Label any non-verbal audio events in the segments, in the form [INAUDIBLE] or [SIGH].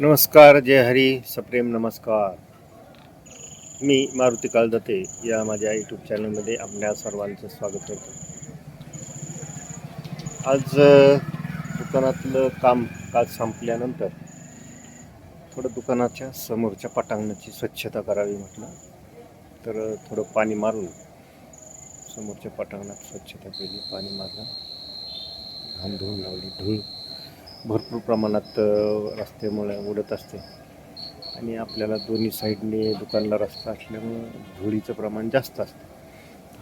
नमस्कार जय हरी सप्रेम नमस्कार. मी मारुती काळदाते या माझ्या यूट्यूब चॅनलमध्ये आपल्या सर्वांचं स्वागत करतो. आज दुकानातलं काम काल संपल्यानंतर थोडं दुकानाच्या समोरच्या पटांगणाची स्वच्छता करावी म्हटलं. तर थोडं पाणी मारून समोरच्या पटांगणात स्वच्छता केली पाणी मारलं. घाण धुवून लावली धुवून भरपूर प्रमाणात रस्त्यामुळे उडत असते. आणि आपल्याला दोन्ही साईडने दुकानला रस्ता असल्यामुळं धुळीचं प्रमाण जास्त असतं.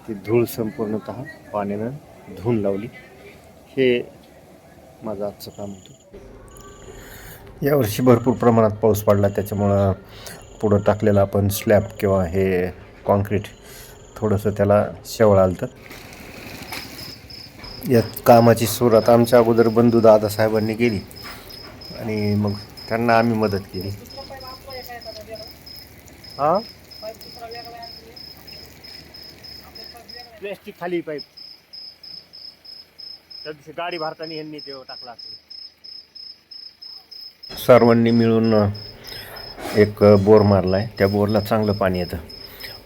ती धूळ संपूर्णत पाण्यानं धुवून लावली. हे माझं आजचं काम होतं. यावर्षी भरपूर प्रमाणात पाऊस पडला. त्याच्यामुळं पुढं टाकलेलं आपण स्लॅब किंवा हे कॉन्क्रीट थोडंसं त्याला शेवळ आलं तर या कामाची सुरुवात आमच्या अगोदर बंधू दादासाहेबांनी केली. आणि मग त्यांना आम्ही मदत केली. हा? प्लॅस्टिक खाली पाईप. त्या दिवशी गाडी भारताने यांनी ते टाकला. असेल सर्वांनी मिळून एक बोर मारला आहे त्या बोरला चांगलं पाणी येतं.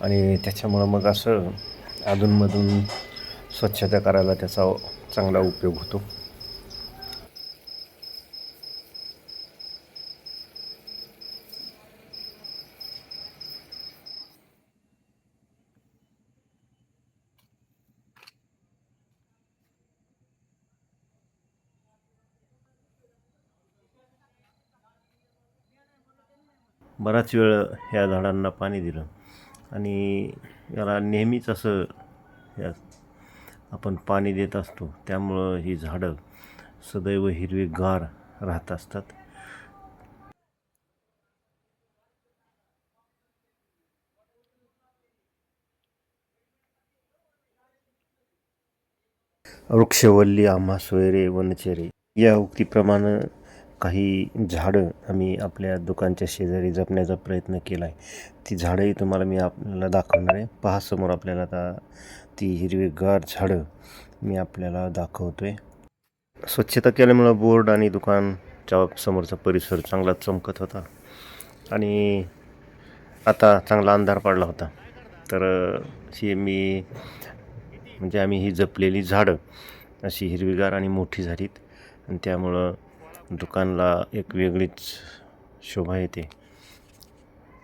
आणि त्याच्यामुळं मग असं अधूनमधून स्वच्छता करायला त्याचा चांगला उपयोग होतो. बराच वेळ ह्या झाडांना पाणी दिलं. आणि याला नेहमीच असं या आपण पाणी देत असतो त्यामुळं ही झाडं सदैव हिरवीगार राहत असतात. वृक्षवल्ली आम्हा सोयरे वनचेरे या उक्तीप्रमाणे काही झाडं आम्ही आपल्या दुकानच्या शेजारी जपण्याचा प्रयत्न केला आहे ती झाडंही तुम्हाला मी आपल्याला दाखवणार आहे. पहा समोर आपल्याला आता ती हिरवीगार झाडं मी आपल्याला दाखवतो आहे स्वच्छता केल्यामुळं बोर्ड आणि दुकानच्या समोरचा परिसर चांगला चमकत होता. आणि आता चांगला अंधार पडला होता. तर अशी ही मी म्हणजे आम्ही ही जपलेली झाडं अशी हिरवीगार आणि मोठी झालीत. आणि त्यामुळं दुकानला एक वेगळीच शोभा येते.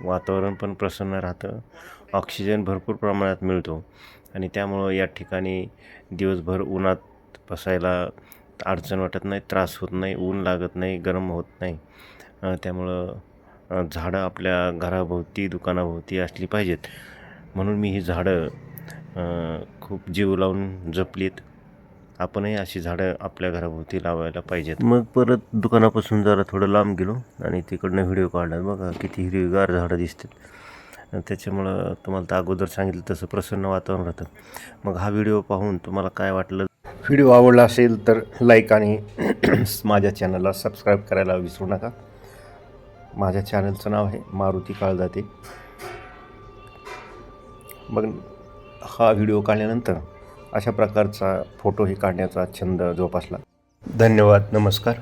वातावरण पण प्रसन्न राहतं. ऑक्सिजन भरपूर प्रमाणात मिळतो. आणि त्यामुळं या ठिकाणी दिवसभर उन्हात बसायला अडचण वाटत नाही त्रास होत नाही ऊन लागत नाही गरम होत नाही. त्यामुळं झाडं आपल्या घराभोवती दुकानाभोवती असली पाहिजेत. म्हणून मी ही झाडं खूप जीव लावून जपलीत. आपणही अशी झाडं आपल्या घराभोवती लावायला पाहिजेत. मग परत दुकानापासून जरा थोडं लांब गेलो आणि तिकडनं व्हिडिओ काढला. बघा किती हिरवीगार झाडं दिसतात. त्याच्यामुळं तुम्हाला तर अगोदर सांगितलं तसं प्रसन्न वातावरण राहतं. मग हा व्हिडिओ पाहून तुम्हाला काय वाटलं? व्हिडिओ आवडला असेल तर लाईक आणि [CLEARS THROAT] माझ्या चॅनलला सबस्क्राईब करायला विसरू नका. माझ्या चॅनलचं नाव आहे मारुती काळदाते मग हा व्हिडिओ काढल्यानंतर अशा प्रकारचा फोटोही काढण्याचा छंद जोपासला. धन्यवाद नमस्कार.